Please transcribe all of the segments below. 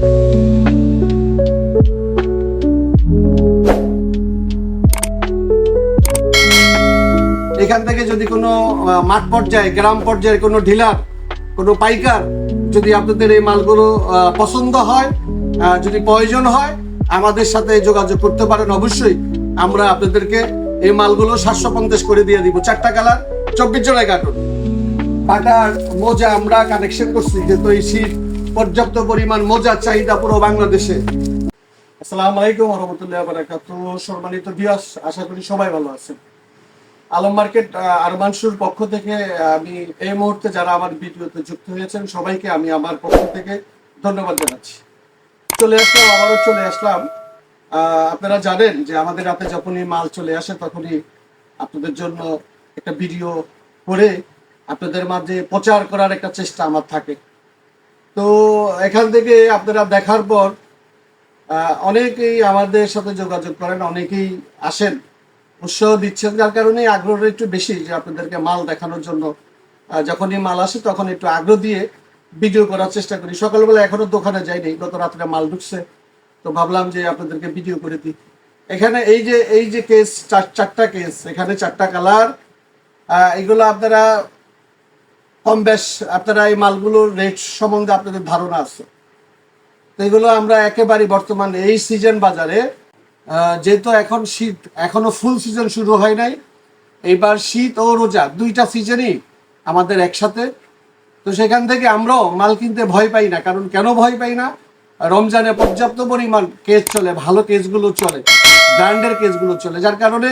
এখান থেকে যদি কোনো মাঠ পর্যায়ে, গ্রাম পর্যায়ে কোনো ডিলার, কোনো পাইকার যদি আপনাদের এই মালগুলো পছন্দ হয় যদি প্রয়োজন হয়, আমাদের সাথে যোগাযোগ করতে পারেন অবশ্যই। আমরা আপনাদেরকে এই মালগুলো সাতশো পঞ্চাশ করে দিয়ে দিব। চারটা কালার, চব্বিশ জনের কার্টুন পাটার, মোজা আমরা কানেকশন করছি, যেহেতু এই শীত পর্যাপ্ত পরিমাণ মোজার চাহিদা পুরো বাংলাদেশে। আসসালামু আলাইকুম রহমতুল্লাহ বারাকাত। সম্মানিত বিয়াস আশা করি সবাই ভালো আছেন। আলম মার্কেট আরমানসুর পক্ষ থেকে আমি এই মুহূর্তে যারা আমার ভিডিওতে যুক্ত হয়েছেন, সবাইকে আমি আমার পক্ষ থেকে ধন্যবাদ জানাচ্ছি। চলে আসলাম, আবারও চলে আসলাম। আপনারা জানেন যে আমাদের হাতে যখনই মাল চলে আসে, তখনই আপনাদের জন্য একটা ভিডিও করে আপনাদের মাঝে প্রচার করার একটা চেষ্টা আমার থাকে। তো এখান থেকে আপনারা দেখার পর অনেকেই আমাদের সাথে যোগাযোগ করেন, অনেকেই আসেন। উৎসাহ দিচ্ছেন, যার কারণে আগ্রহটা একটু বেশি যে আপনাদেরকে মাল দেখানোর জন্য। যখনই মাল আসে তখন একটু আগ্রহ দিয়ে ভিডিও করার চেষ্টা করি। সকালবেলা এখনও দোকানে যাইনি, গত রাত্রে মাল ঢুকছে। তো ভাবলাম যে আপনাদেরকে ভিডিও করে দিই। এখানে এই যে এই যে কেস চার, চারটা কেস এখানে চারটা কালার এগুলো আপনারা কম বেশ আপনারা এই মালগুলোর রেট সম্বন্ধে আপনাদের ধারণা আছে। এগুলো আমরা একেবারে বর্তমান এই সিজন বাজারে যেহেতু এখন শীত, এখনও ফুল সিজন শুরু হয় নাই, এইবার শীত ও রোজা দুইটা সিজনই আমাদের একসাথে। তো সেখান থেকে আমরাও মাল কিনতে ভয় পাই না, কারণ কেন ভয় পাই না? রমজানে পর্যাপ্ত পরিমাণ কেস চলে, ভালো কেসগুলো চলে ব্র্যান্ডের কেসগুলো চলে, যার কারণে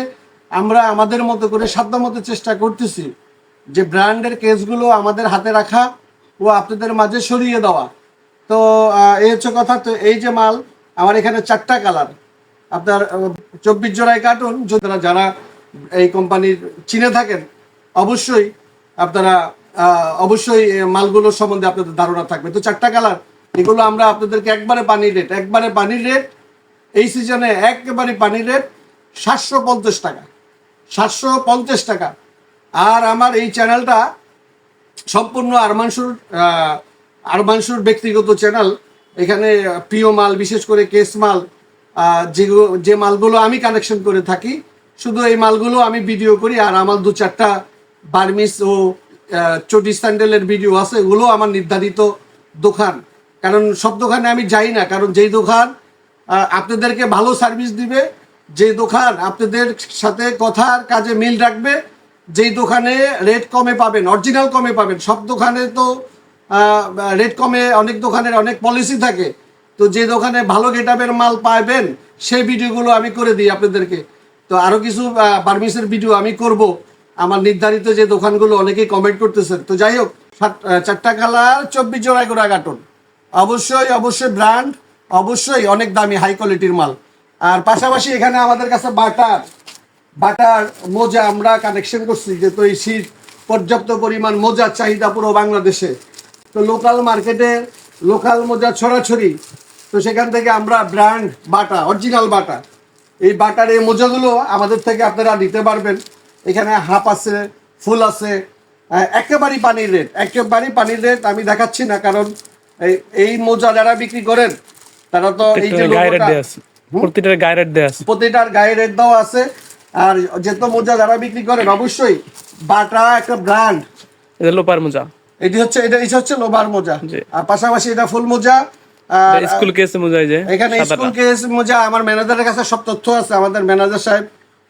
আমরা আমাদের মতো করে সাধ্য মতো চেষ্টা করতেছি যে ব্র্যান্ডের কেসগুলো আমাদের হাতে রাখা, ও আপনাদের মাঝে সরিয়ে দেওয়া। তো এই হচ্ছে কথা। তো এই যে মাল, আমার এখানে চারটা কালার। আপনার চব্বিশ জোড়ায় কার্টুন যারা যারা এই কোম্পানির চিনে থাকেন, অবশ্যই আপনারা অবশ্যই মালগুলোর সম্বন্ধে আপনাদের ধারণা থাকবে। তো চারটা কালার। এগুলো আমরা আপনাদেরকে একবারে পানির রেট একবারে পানির রেট এই সিজনে একেবারে পানির রেট সাতশো পঞ্চাশ টাকা। সাতশো পঞ্চাশ টাকা। আর আমার এই চ্যানেলটা সম্পূর্ণ আরমানসুর আরমানসুর ব্যক্তিগত চ্যানেল এখানে প্রিয় মাল, বিশেষ করে কেস মাল যেগুলো, যে মালগুলো আমি কানেকশন করে থাকি, শুধু এই মালগুলো আমি ভিডিও করি, আর আমার দু চারটা বার্মিস ও চটি স্যান্ডেলের ভিডিও আছে, এগুলো আমার নির্ধারিত দোকান। কারণ সব দোকানে আমি যাই না, কারণ যেই দোকান আপনাদেরকে ভালো সার্ভিস দিবে যে দোকান আপনাদের সাথে কথার কাজে মিল রাখবে যেই দোকানে রেট কমে পাবেন অরিজিনাল কমে পাবেন, সব দোকানে তো রেট কমে অনেক দোকানের অনেক পলিসি থাকে। তো যে দোকানে ভালো গেটাবের মাল পাবেন, সেই ভিডিওগুলো আমি করে দিই আপনাদেরকে। তো আরও কিছু বার্মিসের ভিডিও আমি করব। আমার নির্ধারিত যে দোকানগুলো অনেকেই কমেন্ট করতেছেন। তো যাই হোক চারটা কালার, চব্বিশ জোড়ায় গোড়া কার্টন অবশ্যই অবশ্যই ব্র্যান্ড অবশ্যই অনেক দামি হাই কোয়ালিটির মাল। আর পাশাপাশি এখানে আমাদের কাছে বাটার বাটার মোজা আমরা কানেকশন করছি যে তো এই শীত পর্যাপ্ত পরিমাণ মোজার চাহিদা পুরো বাংলাদেশে। তো লোকাল মার্কেটে লোকাল মোজা ছড়াছড়ি। তো সেখান থেকে আমরা ব্র্যান্ড বাটা অরিজিনাল বাটা। এই বাটার এই মোজাগুলো আমাদের থেকে আপনারা নিতে পারবেন। এখানে হাফ আছে ফুল আছে একেবারেই পানির রেট একেবারেই পানির রেট আমি দেখাচ্ছি না কারণ এই- মোজা যারা বিক্রি করেন তারা তো এই যে প্রতিটার গায়ে রেট দেওয়া আছে। প্রতিটার গায়ে রেট দেওয়া আছে। আর যেহেতু মোজা যারা বিক্রি করেন অবশ্যই বাটা একটা ব্র্যান্ড এটা লোপার মোজা। এটি হচ্ছে এটা এটা হচ্ছে লোবার মোজা। আর পাশাপাশি এটা ফুল মোজা। স্কুল কেসে মোজা যে এখানে স্কুল কেস মোজা আমার ম্যানেজারের কাছে সব তথ্য আছে। আমাদের ম্যানেজার সাহেব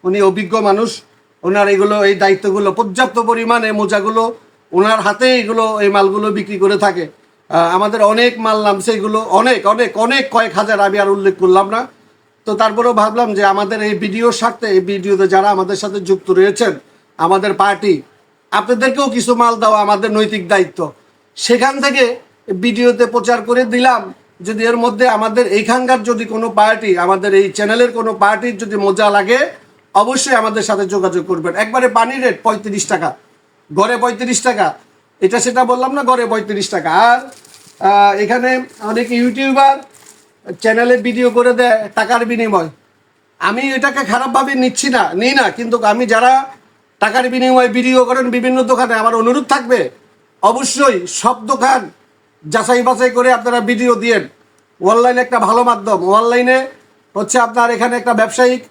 উনি অভিজ্ঞ মানুষ। ওনার এগুলো এই দায়িত্বগুলো পর্যাপ্ত পরিমাণে মোজাগুলো ওনার হাতে এগুলো এই মালগুলো বিক্রি করে থাকে। আমাদের অনেক মাল নামছে এগুলো অনেক অনেক অনেক কয়েক হাজার আমি আর উল্লেখ করলাম না। তো তারপরেও ভাবলাম যে আমাদের এই ভিডিওর স্বার্থে, এই ভিডিওতে যারা আমাদের সাথে যুক্ত রয়েছেন, আমাদের পার্টি, আপনাদেরকেও কিছু মাল দেওয়া আমাদের নৈতিক দায়িত্ব। সেখান থেকে ভিডিওতে প্রচার করে দিলাম, যদি এর মধ্যে আমাদের এইখানকার যদি কোনো পার্টি, আমাদের এই চ্যানেলের কোনো পার্টির যদি মজা লাগে, অবশ্যই আমাদের সাথে যোগাযোগ করবেন। একবারে পানি রেট, পঁয়ত্রিশ টাকা। গড়ে পঁয়ত্রিশ টাকা। এটা সেটা বললাম না, গড়ে পঁয়ত্রিশ টাকা। আর এখানে অনেক ইউটিউবার চ্যানেলে ভিডিও করে দেয় টাকার বিনিময়। আমি এটাকে খারাপভাবে নিচ্ছি না, নিই না, কিন্তু আমি যারা টাকার বিনিময়ে ভিডিও করেন বিভিন্ন দোকানে, আমার অনুরোধ থাকবে, অবশ্যই সব দোকান যাচাই বাছাই করে আপনারা ভিডিও দিয়েন। অনলাইন একটা ভালো মাধ্যম। অনলাইনে হচ্ছে আপনার এখানে একটা ব্যবসায়িক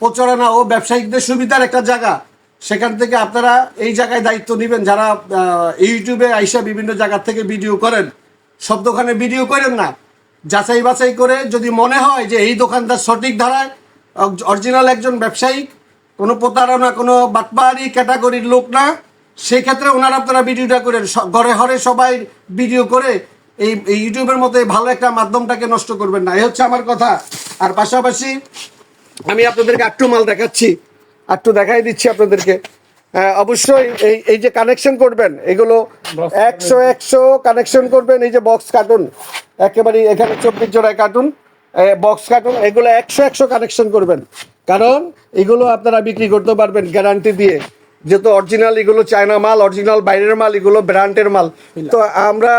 প্রচারণা ও ব্যবসায়িকদের সুবিধার একটা জায়গা। সেখান থেকে আপনারা এই জায়গায় দায়িত্ব নেবেন। যারা ইউটিউবে আইসা বিভিন্ন জায়গা থেকে ভিডিও করেন, সব দোকানে ভিডিও করেন না। যাচাই বাছাই করে যদি মনে হয় যে এই দোকানদার সঠিক ধারায় অরিজিনাল একজন ব্যবসায়িক, কোনো প্রতারণা, কোনো বাটবাড়ি ক্যাটাগরির লোক না সেই ক্ষেত্রে ওনারা আপনারা ভিডিওটা করেন ঘরে ঘরে সবাই ভিডিও করে এই ইউটিউবের মতো ভালো একটা মাধ্যমটাকে নষ্ট করবেন না। এই হচ্ছে আমার কথা। আর পাশাপাশি আমি আপনাদেরকে একটু মাল দেখাচ্ছি। একটু দেখাই দিচ্ছি আপনাদেরকে। অবশ্যই এই এই যে কানেকশন করবেন এগুলো একশো একশো কানেকশন করবেন এই যে বক্স কার্টুন একেবারে এখানে চব্বিশ জোড়ায় কার্টুন বক্স কার্টুন এগুলো একশো একশো কানেকশন করবেন। কারণ এগুলো আপনারা বিক্রি করতে পারবেন গ্যারান্টি দিয়ে। যেহেতু অরিজিনাল এগুলো চায়না মাল অরিজিনাল বাইরের মাল এগুলো ব্র্যান্ডের মাল। তো আমরা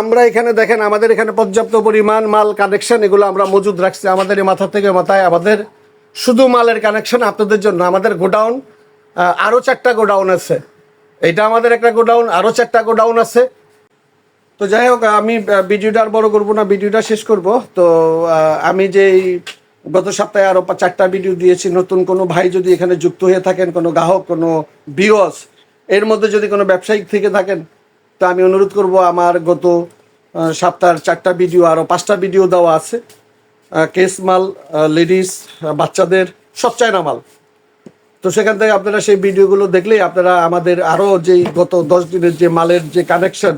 আমরা এখানে দেখেন আমাদের এখানে পর্যাপ্ত পরিমাণ মাল কানেকশন এগুলো আমরা মজুদ রাখছি আমাদের এই মাথা থেকে মাথায়। আমাদের শুধু মালের কানেকশন আপনাদের জন্য। আমাদের গোডাউন আরও চারটা গোডাউন আছে। এটা আমাদের একটা গোডাউন আরও চারটা গোডাউন আছে। তো যাই হোক, আমি ভিডিওটা আর বড় করব না, ভিডিওটা শেষ করব। তো আমি যে গত সপ্তাহে আরও পা- চারটা ভিডিও দিয়েছি, নতুন কোনো ভাই যদি এখানে যুক্ত হয়ে থাকেন, কোনো গ্রাহক, কোনো বিওস এর মধ্যে যদি কোনো ব্যবসায়িক থেকে থাকেন, তো আমি অনুরোধ করব আমার গত সপ্তাহের চারটা ভিডিও আরও পাঁচটা ভিডিও দেওয়া আছে। কেস মাল লেডিস বাচ্চাদের, সব চায়না মাল। তো সেখান থেকে আপনারা সেই ভিডিওগুলো দেখলেই আপনারা আমাদের আরও যেই গত দশ দিনের যে মালের যে কানেকশন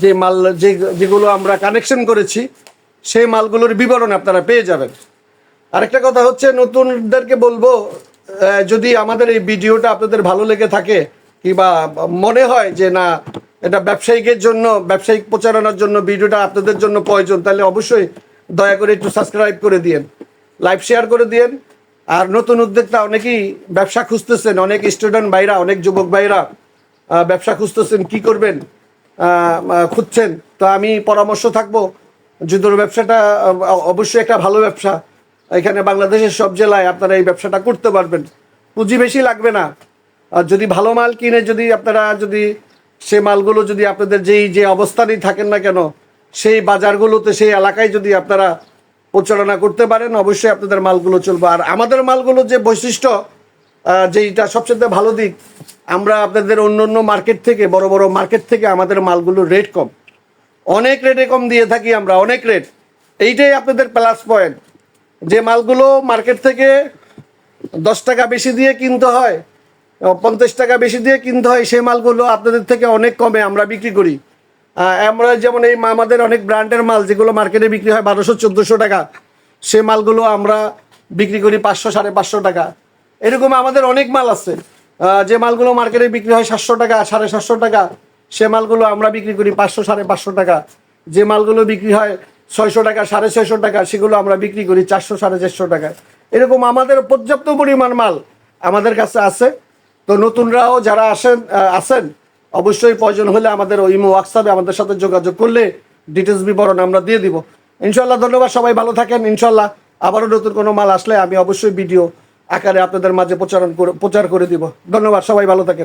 যে মাল, যে যেগুলো আমরা কানেকশন করেছি, সেই মালগুলোর বিবরণ আপনারা পেয়ে যাবেন। আরেকটা কথা হচ্ছে, নতুনদেরকে বলব যদি আমাদের এই ভিডিওটা আপনাদের ভালো লেগে থাকে, কিংবা মনে হয় যে না, এটা ব্যবসায়িকের জন্য, ব্যবসায়িক প্রচারণার জন্য ভিডিওটা আপনাদের জন্য প্রয়োজন, তাহলে অবশ্যই দয়া করে একটু সাবস্ক্রাইব করে দিয়েন। লাইভ শেয়ার করে দিয়েন। আর নতুন উদ্যোক্তা অনেকেই ব্যবসা খুঁজতেছেন, অনেক স্টুডেন্ট ভাইরা, অনেক যুবক ভাইরা ব্যবসা খুঁজতেছেন, কি করবেন খুঁজছেন। তো আমি পরামর্শ থাকব জুতোর ব্যবসাটা অবশ্যই একটা ভালো ব্যবসা। এখানে বাংলাদেশের সব জেলায় আপনারা এই ব্যবসাটা করতে পারবেন। পুঁজি বেশি লাগবে না। আর যদি ভালো মাল কিনে যদি আপনারা যদি সে মালগুলো যদি আপনাদের যেই যে অবস্থানেই থাকেন না কেন, সেই বাজারগুলোতে, সেই এলাকায় যদি আপনারা প্রচারণা করতে পারেন, অবশ্যই আপনাদের মালগুলো চলবে। আর আমাদের মালগুলো যে বৈশিষ্ট্য যেইটা সবচেয়ে ভালো দিক, আমরা আপনাদের অন্য অন্য মার্কেট থেকে, বড় বড় মার্কেট থেকে আমাদের মালগুলোর রেট কম। অনেক রেটে কম দিয়ে থাকি আমরা, অনেক রেট এইটাই আপনাদের প্লাস পয়েন্ট যে মালগুলো মার্কেট থেকে দশ টাকা বেশি দিয়ে কিনতে হয়, পঞ্চাশ টাকা বেশি দিয়ে কিনতে হয়, সেই মালগুলো আপনাদের থেকে অনেক কমে আমরা বিক্রি করি। আমরা যেমন এই আমাদের অনেক ব্র্যান্ডের মাল, যেগুলো মার্কেটে বিক্রি হয় বারোশো, চোদ্দোশো টাকা, সে মালগুলো আমরা বিক্রি করি পাঁচশো, সাড়ে পাঁচশো টাকা। এরকম আমাদের অনেক মাল আছে। যে মালগুলো মার্কেটে বিক্রি হয় সাতশো টাকা, সাড়ে সাতশো টাকা, সে মালগুলো আমরা বিক্রি করি পাঁচশো, সাড়ে পাঁচশো টাকা। যে মালগুলো বিক্রি হয় ছয়শো টাকা, সাড়ে ছয়শো টাকা, সেগুলো আমরা বিক্রি করি চারশো, সাড়ে চারশো টাকা। এরকম আমাদের পর্যাপ্ত পরিমাণ মাল আমাদের কাছে আছে। তো নতুনরাও যারা আসেন আসেন অবশ্যই প্রয়োজন হলে আমাদের ওই হোয়াটসঅ্যাপে আমাদের সাথে যোগাযোগ করলে ডিটেলস বিবরণ আমরা দিয়ে দিব। ইনশাল্লাহ ধন্যবাদ, সবাই ভালো থাকেন ইনশাল্লাহ আবারও নতুন কোনো মাল আসলে আমি অবশ্যই ভিডিও আকারে আপনাদের মাঝে প্রচারণ করে প্রচার করে দিব। ধন্যবাদ, সবাই ভালো থাকেন।